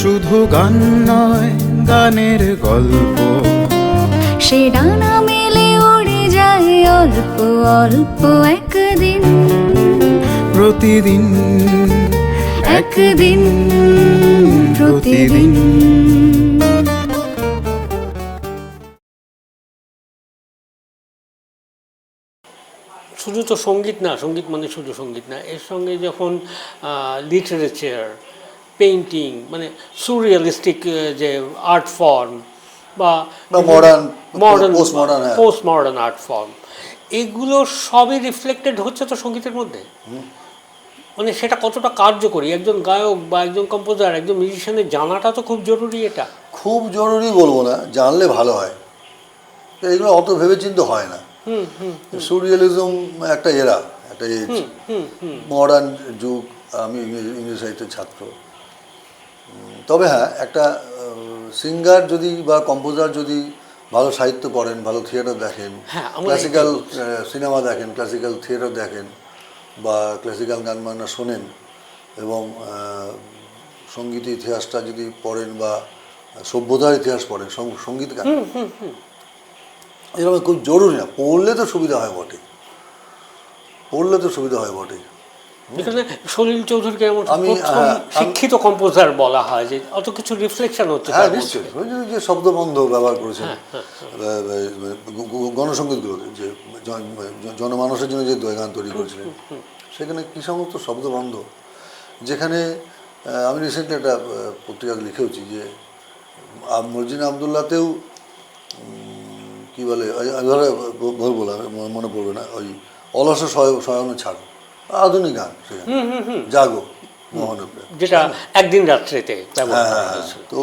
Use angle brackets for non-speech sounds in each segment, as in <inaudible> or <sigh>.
শুধু গান নয় গানের গল্প। সে ডানা মেলে উড়ে যায় অল্প অল্প একদিন। প্রতিদিন একদিন প্রতিদিন। শুধু তো সংগীত না সংগীত মানে শুধু সংগীত না। এর সঙ্গে যখন লিটারেচার পেইন্টিং মানে সুরিয়ালিস্টিক যে আর্ট ফর্ম বা modern modern. Post modern art form এগুলো সবই রিফ্লেক্টেড হচ্ছে তো সঙ্গীতের মধ্যে। মানে সেটা কতটা কার্যকরী? একজন গায়ক বা একজন কম্পোজার একজন মিউজিশিয়ানের জানাটা তো খুব জরুরি এটা। খুব জরুরি বলব না জানলে ভালো হয়। এগুলো অত ভেবে ভেবেচিন্তে হয় না। সুরিয়ালিজম একটা এরা একটা এজ মডার্ন যুগ আমি ইংরেজি সাহিত্যের ছাত্র। তবে হ্যাঁ একটা সিঙ্গার যদি বা কম্পোজার যদি ভালো সাহিত্য পড়েন ভালো থিয়েটার দেখেন ক্লাসিক্যাল সিনেমা দেখেন ক্লাসিক্যাল থিয়েটার দেখেন বা ক্লাসিক্যাল গান বান্না শোনেন এবং সংগীত ইতিহাসটা যদি পড়েন বা সভ্যতার ইতিহাস পড়েন সংগীত গান এরকম খুব জরুরি না পড়লে তো সুবিধা হয় বটে পড়লে তো সুবিধা হয় বটে এখানে সলিল চৌধুরীকে এমন আমি, হ্যাঁ, শিক্ষিত কম্পোজার বলা হয় যে অত কিছু রিফ্লেকশন হচ্ছে হ্যাঁ নিশ্চয়ই। যে- শব্দবন্ধ ব্যবহার করেছেন। আহ, গ- গ- গণসঙ্গীতগুলোতে যে জন- জন- জনমানসের জন্য যে গান তৈরি করেছিলেন সেখানে কী সমস্ত শব্দবন্ধ? যেখানে আমি রিসেন্টলি একটা আহ, পত্রিকাতে লিখেওছি যে মর্জিনা আবদুল্লাতেও কি বলে ধরো বলব মনে পড়বে না ওই অলস শয়ন ছাড়। আধুনিক গান জাগো যেটা একদিন রাত্রেতে ব্যবহার হ্যাঁ, তো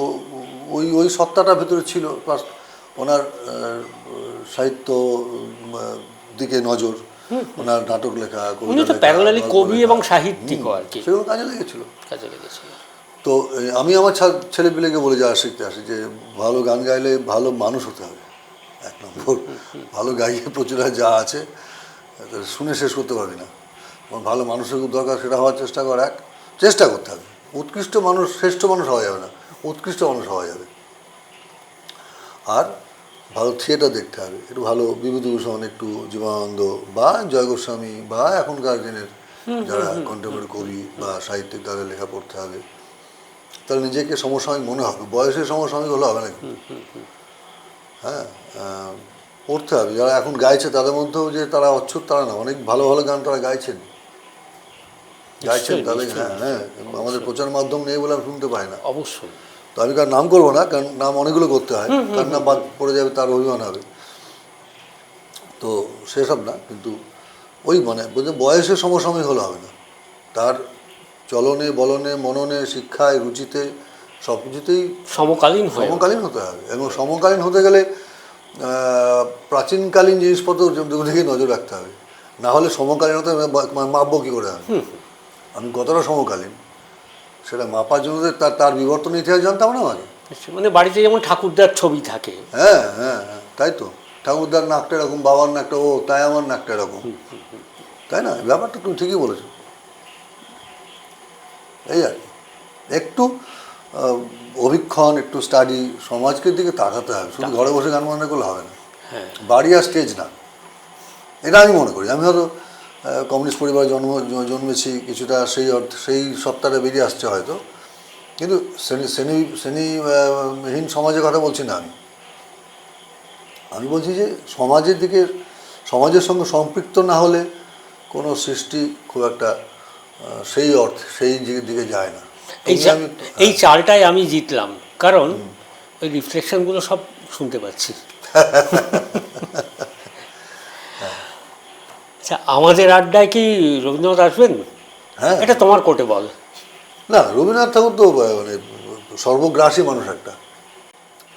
ওই ওই সত্তাটার ভেতরে ছিল প্লাস ওনার সাহিত্য দিকে নজর ওনার নাটক লেখা উনি তো প্যারালালি কবি এবং সাহিত্যিকও আর কি। সেগুলো কাজে লেগেছিল। কাজে লেগেছিল। তো আমি আমার ছা- ছেলেপিলেকে বলে যাওয়া শিখতে আসি যে ভালো গান গাইলে ভালো মানুষ হতে হবে এক নম্বর। ভালো গাইয়ে প্রচুর যা আছে শুনে শেষ করতে পারবি না। ভালো মানুষের খুব দরকার সেটা হওয়ার চেষ্টা কর এক চেষ্টা করতে হবে। উৎকৃষ্ট মানুষ শ্রেষ্ঠ মানুষ হওয়া যাবে না উৎকৃষ্ট মানুষ হওয়া যাবে। আর ভালো থিয়েটার দেখতে হবে একটু ভালো বিভূতিভূষণ একটু জীবনানন্দ বা জয় গোস্বামী বা এখনকার দিনের যারা কন্টেম্পোরারি কবি বা সাহিত্যিক তাদের লেখা পড়তে হবে। তাহলে নিজেকে সমসাময়িক মনে হবে বয়সের সমসাময়িক হলে হবে নাকি? হ্যাঁ পড়তে হবে। যারা এখন গাইছে তাদের মধ্যেও যে তারা অচ্ছুত তারা না অনেক ভালো ভালো গান তারা গাইছেন। গাইছেন তাদের হ্যাঁ হ্যাঁ আমাদের প্রচার মাধ্যম নেই বলে আমি শুনতে পাই না। অবশ্যই। তো আমি কার নাম করব না কারণ নাম অনেকগুলো করতে হয় তার নাম বাদ পড়ে যাবে তার অভিমান হবে। তো সেসব না কিন্তু ওই মানে বয়সের সমসাময়িক হলে হবে না। তার চলনে বলনে মননে শিক্ষায় রুচিতে সব কিছুতেই সমকালীন সমকালীন হতে হবে। এবং সমকালীন হতে গেলে আহ, প্রাচীনকালীন জিনিসপত্র দিকে নজর রাখতে হবে। না হলে সমকালীনতা মা- মাপবো কী করে আমি? আমি কতটা সমকালীন সেটা মাপার জন্য তার তার বিবর্তন ইতিহাস জানতাম না আগে মানে বাড়িতে যেমন ঠাকুরদার ছবি থাকে। হ্যাঁ হ্যাঁ হ্যাঁ তাই তো। ঠাকুরদার নাকটা এরকম বাবার নাকটা ও তাই আমার নাকটা এরকম। তাই না? ব্যাপারটা তুমি ঠিকই বলেছ। এই আর একটু অভিক্ষণ একটু স্টাডি সমাজকে দিকে তাকাতে হবে। শুধু ঘরে বসে গান বাজনা করলে হবে না। হ্যাঁ। বাড়ি আর স্টেজ না। এটা আমি মনে করি। আমি হয়তো কমিউনিস্ট পরিবার জন্ম জন্মেছি কিছুটা সেই অর্থ সেই সত্তাটা বেরিয়ে আসছে হয়তো। কিন্তু শ্রেণি শ্রেণি শ্রেণীহীন সমাজের কথা বলছি না আমি। আমি বলছি যে সমাজের দিকে সমাজের সঙ্গে সম্পৃক্ত না হলে কোনো সৃষ্টি খুব একটা সেই অর্থ সেই দিকে- যায় না। এই এই চালটাই আমি জিতলাম কারণ ওই রিফ্লেকশনগুলো সব শুনতে পাচ্ছি। <laughs> আচ্ছা আমাদের আড্ডায় কি রবীন্দ্রনাথ আসবেন? হ্যাঁ। এটা তোমার কোর্টে বল। না রবীন্দ্রনাথ ঠাকুর তো মানে সর্বগ্রাসী মানুষ একটা।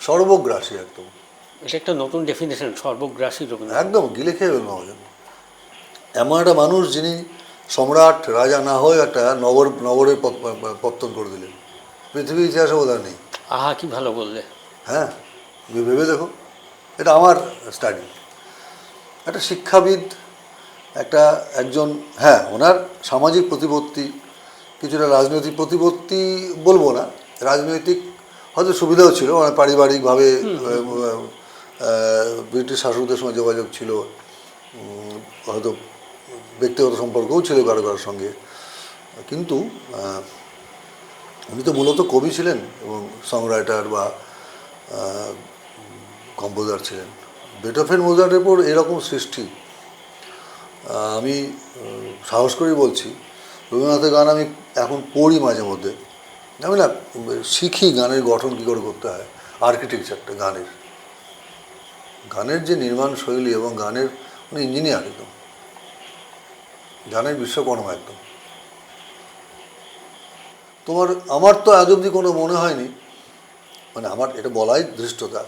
সর্বগ্রাসী একদম। এটা একটা নতুন ডেফিনেশন সর্বগ্রাসী রবীন্দ্রনাথ। একদম গিলে খেয়ে ফেলব আমাদের এমন একটা মানুষ যিনি সম্রাট রাজা না হয়ে একটা নগর নগরে পত- পত্তন করে দিলেন। পৃথিবীর ইতিহাসে বোধহয় নেই। আহা কি ভালো বললে। হ্যাঁ তুমি ভেবে দেখো। এটা আমার স্টাডি একটা শিক্ষাবিদ একটা একজন হ্যাঁ ওনার সামাজিক প্রতিপত্তি কিছুটা রাজনৈতিক প্রতিপত্তি বলব না রাজনৈতিক হয়তো সুবিধাও ছিল মানে পারিবারিকভাবে ব্রিটিশ শাসকদের সঙ্গে যোগাযোগ ছিল হয়তো ব্যক্তিগত সম্পর্কও ছিল কারও কারোর সঙ্গে। কিন্তু উনি তো মূলত কবি ছিলেন এবং সং রাইটার বা কম্পোজার ছিলেন। বেটোফেন মোজার্টের পর এরকম সৃষ্টি আমি সাহস করেই বলছি, রবীন্দ্রনাথের গান আমি এখন পড়ি মাঝে মধ্যে। আমি না, শিখি গানের গঠন কী করে করতে হয়, আর্কিটেকচারটা, গানের। গানের যে নির্মাণ শৈলী এবং গানের মানে ইঞ্জিনিয়ার একদম। গানের বিশ্বকর্মা একদম। তোমার, আমার তো আজ অবধি কোনো মনে হয়নি মানে আমার এটা বলাই ধৃষ্টতা,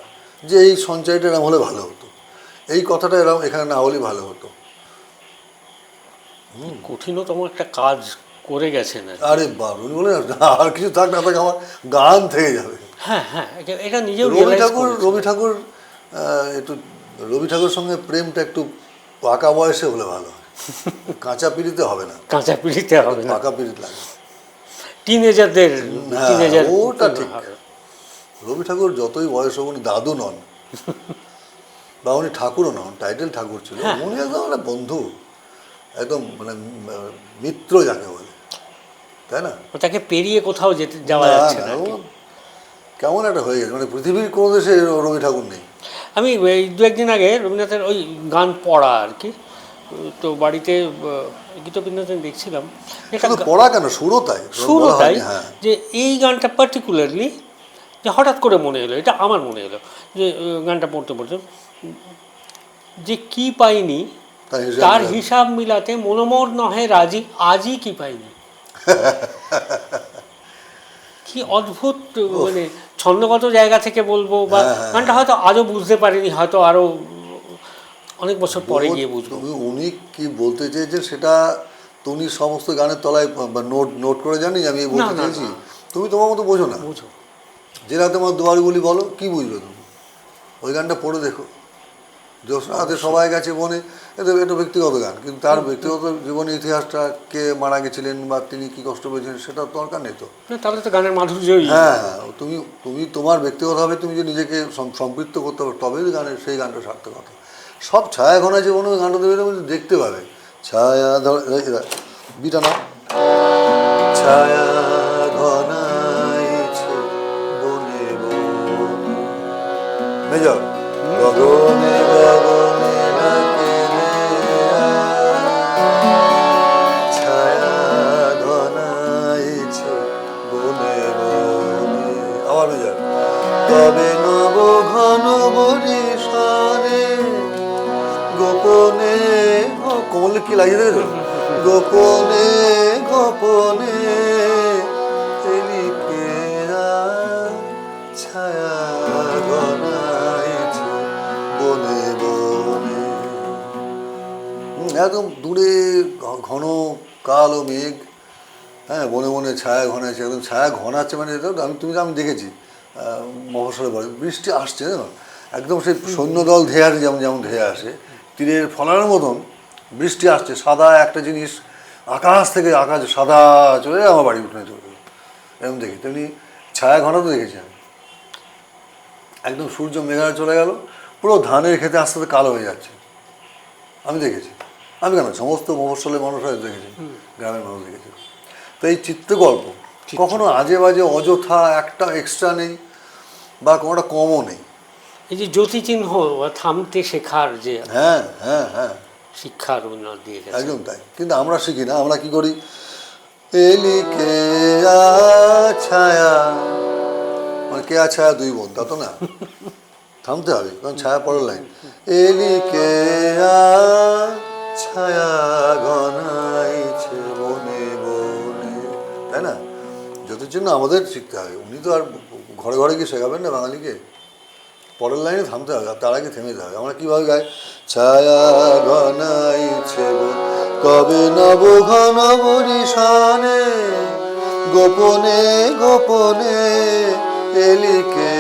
যে এই সঞ্চয়টা এরম হলে ভালো হতো। এই কথাটা এরম, এখানে না হলেই ভালো হতো। কঠিনতম একটা কাজ করে গেছেন আরে বাবা বলে আর কিছু থাক না থাক আমার গান থেকে যাবে। হ্যাঁ হ্যাঁ এটা- নিজেও রবি ঠাকুর রবি ঠাকুর একটু রবি ঠাকুর সঙ্গে প্রেমটা একটু পাকা বয়সে হলে ভালো হয়। কাঁচা পিড়িতে হবে না। কাঁচা পিড়িতে হবে না। পাকা পিড়িত লাগে। টিনেজারদের হ্যাঁ, টিনেজার ওটা ঠিক। রবি ঠাকুর যতই বয়স হোক উনি দাদু নন। <laughs> বা উনি ঠাকুরও নন টাইটেল ঠাকুর ছিল। হ্যাঁ। উনি একদম বন্ধু। একদম মানে মিত্র যাকে বলে। তাই না? তাকে পেরিয়ে কোথাও যেতে যাওয়া যাচ্ছে না, কেমন একটা হয়ে গেছে। মানে পৃথিবীর কোনো দেশে রবি ঠাকুর নেই। আমি এই দু একদিন আগে রবীন্দ্রনাথের ওই গান পড়া আর কি। তো বাড়িতে গীতবৃন্দাতে দেখছিলাম। পড়া কেন? সুরও তাই। শুরু তাই হ্যাঁ। যে এই গানটা পার্টিকুলারলি যে হঠাৎ করে মনে এলো এটা আমার মনে এলো যে গানটা পড়তে পড়তে। যে কি পাইনি তার হিসাব মিলাতে। মনোমর নহে রাজি আজই কি পাইনি <laughs> কি অদ্ভুত মানে ছন্দগত জায়গা থেকে বলব বা হ্যাঁ, হ্যাঁ, গানটা হয়তো আজও বুঝতে পারিনি হয়তো আরও অনেক বছর পরে গিয়ে বুঝব। তুমি উনি কি বলতে চেয়েছেন সেটা তুমি সমস্ত গানের তলায় নোট নোট করে জানি আমি বলতে চেয়েছি? তুমি তোমার মতো বোঝো না। বুঝো। যে রাতে আমার দুয়ারগুলি বলো কি বুঝবে তুমি? ওই গানটা পড়ে দেখো। জ্যোৎস্না হাতে সবাই গেছে মনে এটা এটা ব্যক্তিগত গান কিন্তু তার ব্যক্তিগত জীবনের ইতিহাসটা কে মারা গেছিলেন বা তিনি কি কষ্ট পেয়েছিলেন সেটা দরকার নেই তো। না তাহলে তো গানের মাধুর্যই। হ্যাঁ হ্যাঁ তুমি তুমি তোমার ব্যক্তিগতভাবে তুমি যে নিজেকে সম্পৃক্ত করতে পারো তবেই গানের সেই গানটা সার্থকতা সব ছায়া ঘনা জীবনে ওই গানটা দেবে তুমি দেখতে পাবে। ছায়া ধর বিটা না ছায়া ঘনাইছে বনে বনে। মেজর। তবে নব ঘন বরিশানে গোপনে কোমলে কি লাগিয়ে গোপনে গোপনে ছায়া একদম দূরে ঘন কালো মেঘ হ্যাঁ বনে বনে ছায়া ঘনাচ্ছে একদম ছায়া ঘনাচ্ছে মানে আমি তুমি আমি দেখেছি। আহ, মফস্বলে বলে বৃষ্টি আসছে জানো? একদম সেই সৈন্যদল ধেয়ে আসে যেমন যেমন ধেয়ে আসে তীরের ফলার মতন বৃষ্টি আসছে সাদা একটা জিনিস আকাশ থেকে আকাশ সাদা চলে আমার বাড়ি উঠোনে চলে গেলো এরকম দেখি তেমনি ছায়া ঘন তো দেখেছি আমি। একদম সূর্য মেঘায় চলে গেল পুরো ধানের খেতে আস্তে আস্তে কালো হয়ে যাচ্ছে। আমি দেখেছি। আমি কেন? সমস্ত মফস্বলের মানুষ হয়তো দেখেছি গ্রামের মানুষ দেখেছি। তো এই চিত্রগল্প কখনো আজে বাজে অযথা একটা এক্সট্রা নেই বা কোনোটা কমও নেই। এই যে জ্যোতি চিহ্ন বা থামতে শেখার যে হ্যাঁ হ্যাঁ হ্যাঁ। শিক্ষার রবীন্দ্রনাথ দিয়ে একদম তাই। কিন্তু আমরা শিখি না আমরা কি করি? এলিকে ছায়া। মানে কে ছায়া? দুই বোন তা তো না। <laughs> থামতে হবে কারণ ছায়া পড়ার লাইন। এলিকে ছায়া জন্য আমাদের শিখতে হবে উনি তো আর ঘরে ঘরে গিয়ে শেখাবেন না বাঙালিকে। পরের লাইনে থামতে হবে তার আগে থেমে যেতে হবে। আমরা কীভাবে গাই? ছায়া ঘনাইছে কবে নব ঘন বরিশানে গোপনে গোপনে এলিকে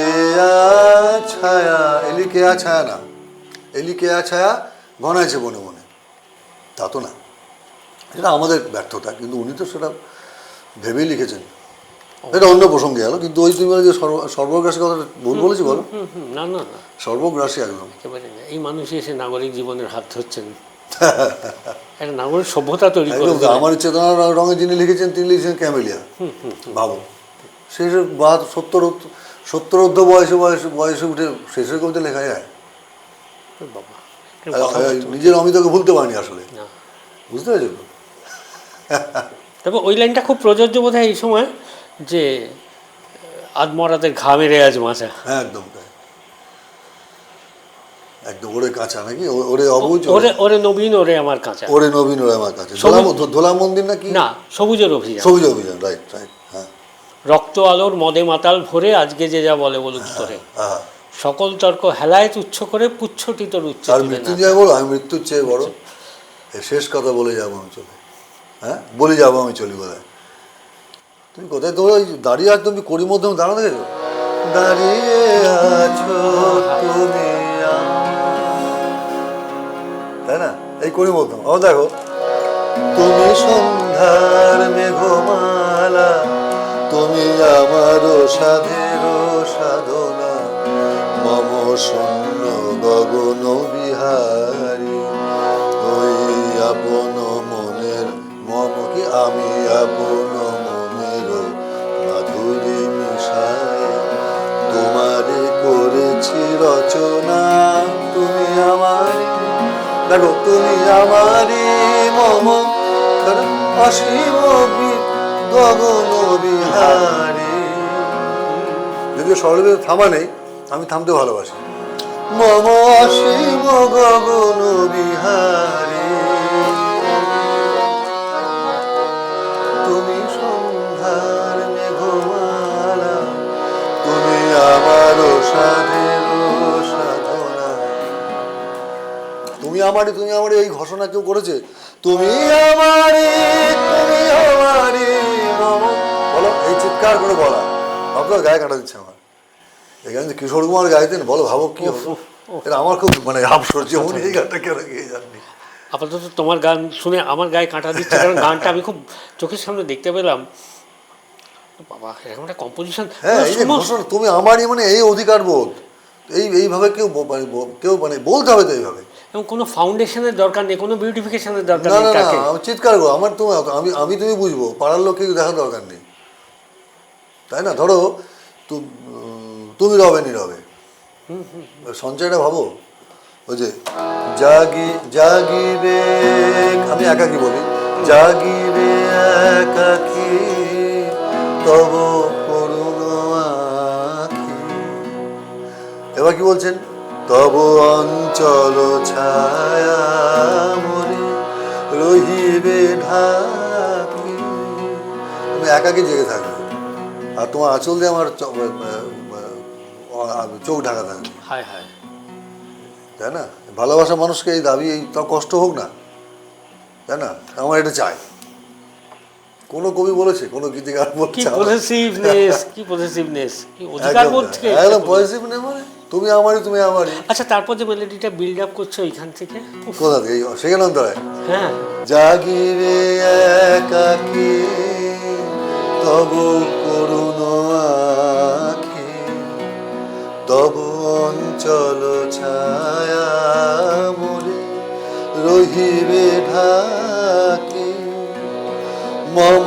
ছায়া এলিকে ছায়া না, এলিকে ছায়া ঘনাইছে বনে বনে তা তো না। এটা আমাদের ব্যর্থতা, কিন্তু উনি তো সেটা ভেবেই লিখেছেন। এটা অন্য প্রসঙ্গে গেল কিন্তু ওই তুমি বলে যে সর্ব- সর্বগ্রাসী কথাটা ভুল বলেছি বলো। না না না। সর্বগ্রাসী একদম। একেবারে না। এই মানুষই এসে নাগরিক জীবনের হাত ধরছেন। একটা নাগরিক সভ্যতা তৈরি করে একদম তো। দিলেন। আমার চেতনা রঙে যিনি লিখেছেন তিনি লিখেছেন ক্যামেলিয়া। ভাবো সেই সব বা সত্তর সত্তরোদ্ধ বয়সে বয়সে বয়সে উঠে শেষের কবিতা লেখা যায়? বাবা নিজের অমিতকে ভুলতে পারিনি আসলে। বুঝতে পেরেছ? তবে ওই লাইনটা খুব প্রযোজ্য বোধ হয় এই সময়। যে আদমরাদের ঘা মেরে আজ মাছা হ্যাঁ একদম তাই। একদম ওরে কাঁচা নাকি? ওরে অবুজ ওরে ওরে নবীন ওরে আমার কাঁচা। ওরে নবীন ওরে আমার সবুজ- ধোলা- ধোলা মন্দির নাকি? না সবুজের অভিযান। সবুজ অভিযান রাইট রাইট হ্যাঁ। রক্ত আলোর মদে মাতাল ভরে আজকে যে যা বলে বলুক তোরে। হ্যাঁ। সকল তর্ক হেলায় তুচ্ছ করে পুচ্ছটি তোর উচ্চ আর না। মৃত্যুঞ্জয় বলো আমি মৃত্যুর চেয়ে বড়। শেষ কথা বলে যাব আমি চলে। হ্যাঁ? বলে যাব আমি চলি কোথায় তুমি কোথায় তোমার ওই দাঁড়িয়ে আছো? তুমি কড়ির মধ্যে দাঁড়ানো দেখেছ দাঁড়িয়ে আছো তুমি তাই না? এই কড়ির মধ্যে। ও দেখো। তুমি সন্ধ্যার মেঘমালা, তুমি আমার সাধের সাধনা, মম শূন্য গগন বিহারী। ওই আপন মনের মম কি? আমি আপন রচনা, তুমি আমার দেখো তুমি আমারই মম অসীম গগন বিহারী যদিও সরলবে থামা নেই, আমি থামতে ভালোবাসি। মম অসীম গগন বিহারী তুমি সন্ধ্যার মেঘমালা, তুমি আমারও সাধের আমারই তুমি আমারই এই ঘোষণা কেউ করেছে? তুমি আমারই তুমি আমারই বলো এই চিৎকার করে বলা। আপনার গায়ে কাটা দিচ্ছে আমার। এখানে যে কিশোর কুমার গাইতেন বলো ভাবো কি এটা আমার খুব মানে আফসোস যে এই গানটা কেন গিয়ে যাননি? আপাতত তোমার গান শুনে আমার গায়ে কাঁটা দিচ্ছে কারণ গানটা আমি খুব চোখের সামনে দেখতে পেলাম। বাবা এরকম একটা কম্পোজিশন হ্যাঁ এই যে তুমি আমারই মানে এই অধিকার বোধ এই এইভাবে কেউ মানে কেউ মানে বলতে হবে তো এইভাবে। এবং কোনো ফাউন্ডেশনের দরকার নেই কোনো বিউটিফিকেশনের দরকার নেই না না আমি চিৎকার করব আমার তুমি আমি আমি তুমি বুঝব পাড়ার লোককে দেখার দরকার নেই। তাই না? ধরো তুমি রবে নি রবে। সঞ্চয়টা ভাবো ওই যে জাগি জাগিবে আমি একাকি বলি? জাগিবে একাকি তব করুণ আঁখি। এবার কি বলছেন? তব অঞ্চল ছায়া মরে রহিবে ঢাকি। তুমি একাকি জেগে থাকবে। আর তোমার আঁচল দিয়ে আমার চোখ ঢাকা থাকবে হায় হায়। তাই না? ভালোবাসা মানুষকে এই দাবি এই তাও কষ্ট হোক না। তাই না? আমার এটা চাই। কোনো কবি বলেছে কোনো গীতিকার কি বলছে আমার- পজিটিভনেস কি পজিটিভনেস কি অধিকার। থেকে একদম পজিটিভ নেই মানে? তুমি আমারই তুমি আমারই। আচ্ছা তারপর যে মেলোডিটা বিল্ড আপ করছ ওইখান থেকে? কোথা থেকে? সেখানে অন্তরায় হ্যাঁ। জাগিরে একাকি তব করুণ আখি তব অঞ্চল ছায়া মরে রহিবে ঢাকি। মম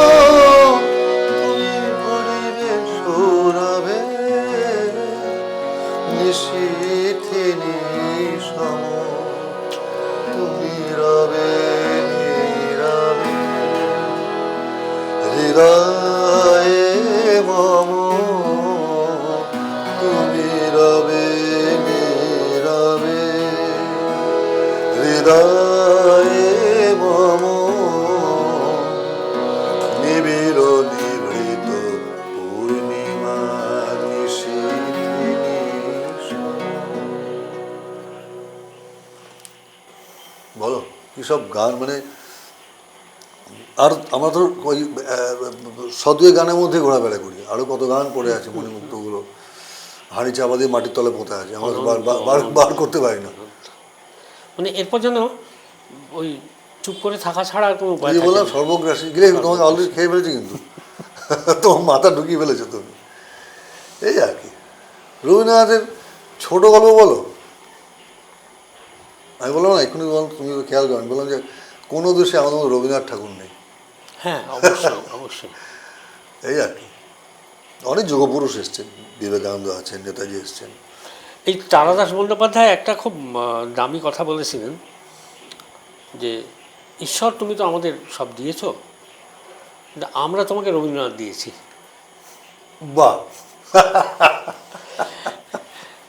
গান মানে আর আমরা তো ওই সদুয়ে গানের মধ্যে ঘোরাফেরা করি। আরও কত গান পড়ে আছে মণিমুক্তগুলো। হাঁড়ি চাপা দিয়ে মাটির তলে পোতা আছে। আমরা বার- বার- করতে পারি না। মানে এরপর যেন ওই চুপ করে থাকা ছাড়া আর কোনো উপায় বললাম সর্বগ্রাসী। গিয়ে তোমাকে অলরেডি খেয়ে ফেলেছি কিন্তু। <laughs> তোমার মাথা ঢুকিয়ে ফেলেছো তুমি। এই আর কি। রবীন্দ্রনাথের ছোট গল্প বলো। আমি বললাম না এখনই বল তুমি খেয়াল করেন বললাম যে কোনো দেশে আমাদের মতো রবীন্দ্রনাথ ঠাকুর নেই। হ্যাঁ অবশ্যই অবশ্যই। <laughs> এই আর কি। অনেক যুগপুরুষ এসছেন বিবেকানন্দ আছেন নেতাজি এসছেন। এই তারাদাস বন্দ্যোপাধ্যায় একটা খুব দামি কথা বলেছিলেন যে ঈশ্বর তুমি তো আমাদের সব দিয়েছ আমরা তোমাকে রবীন্দ্রনাথ দিয়েছি। বাহ!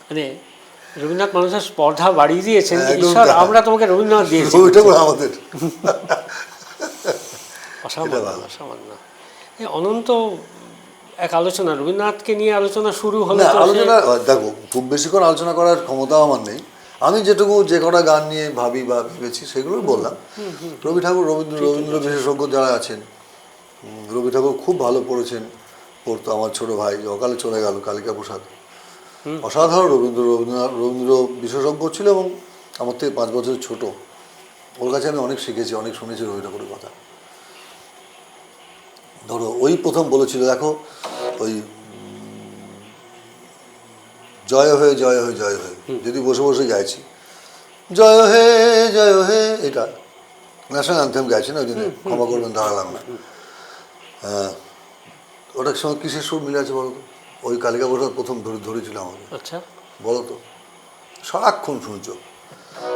মানে রবীন্দ্রনাথ মানুষের স্পর্ধা বাড়িয়ে দিয়েছেন যে, ঈশ্বর আমরা তোমাকে রবীন্দ্রনাথ দিয়েছি। ওইটা আমাদের। অসামান্য অসামান্য। অনন্ত এক আলোচনা রবীন্দ্রনাথকে নিয়ে আলোচনা শুরু হলে আলোচনা দেখো খুব বেশিক্ষণ আলোচনা করার ক্ষমতাও আমার নেই। আমি যেটুকু যে কটা গান নিয়ে ভাবি বা ভেবেছি সেগুলোই বললাম। রবি ঠাকুর রবীন্দ্র রবীন্দ্র বিশেষজ্ঞ যারা আছেন রবি ঠাকুর খুব ভালো পড়েছেন পড়তো আমার ছোট ভাই অকালে চলে গেল কালিকা প্রসাদ। অসাধারণ রবীন্দ্র রবীন্দ্রনাথ রবীন্দ্র বিশেষজ্ঞ ছিল এবং আমার থেকে পাঁচ বছরের ছোট। ওর কাছে আমি অনেক শিখেছি অনেক শুনেছি রবি ঠাকুরের কথা। ধরো ওই প্রথম বলেছিল দেখো ওই জয় হয়ে জয় হয়ে জয় হয়ে। যদি বসে বসে গাইছি জয় হে জয় হে এটা ন্যাশনাল অ্যান্থেম গাইছি না ওই দিনে ক্ষমা করবেন দাঁড়ালাম না। হ্যাঁ ওটার সঙ্গে কিসের সুর মিলে আছে বলো তো? ওই কালিকা প্রসাদ প্রথম ধরে ধরেছিল আমাকে। আচ্ছা। বলো তো সারাক্ষণ শুনছ।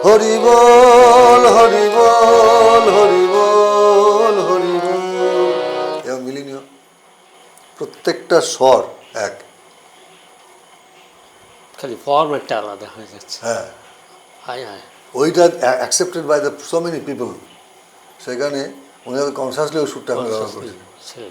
হরি বল হরি বল হরি বল হরি বল। এবার মিলিয়ে প্রত্যেকটা স্বর এক। খালি ফর্মেটটা আলাদা হয়ে যাচ্ছে। হ্যাঁ। হায় হায়। ওইটা accepted by the so many people সেখানে উনি কনসাসলি ওই সুরটা ব্যবহার করেছেন ছিলেন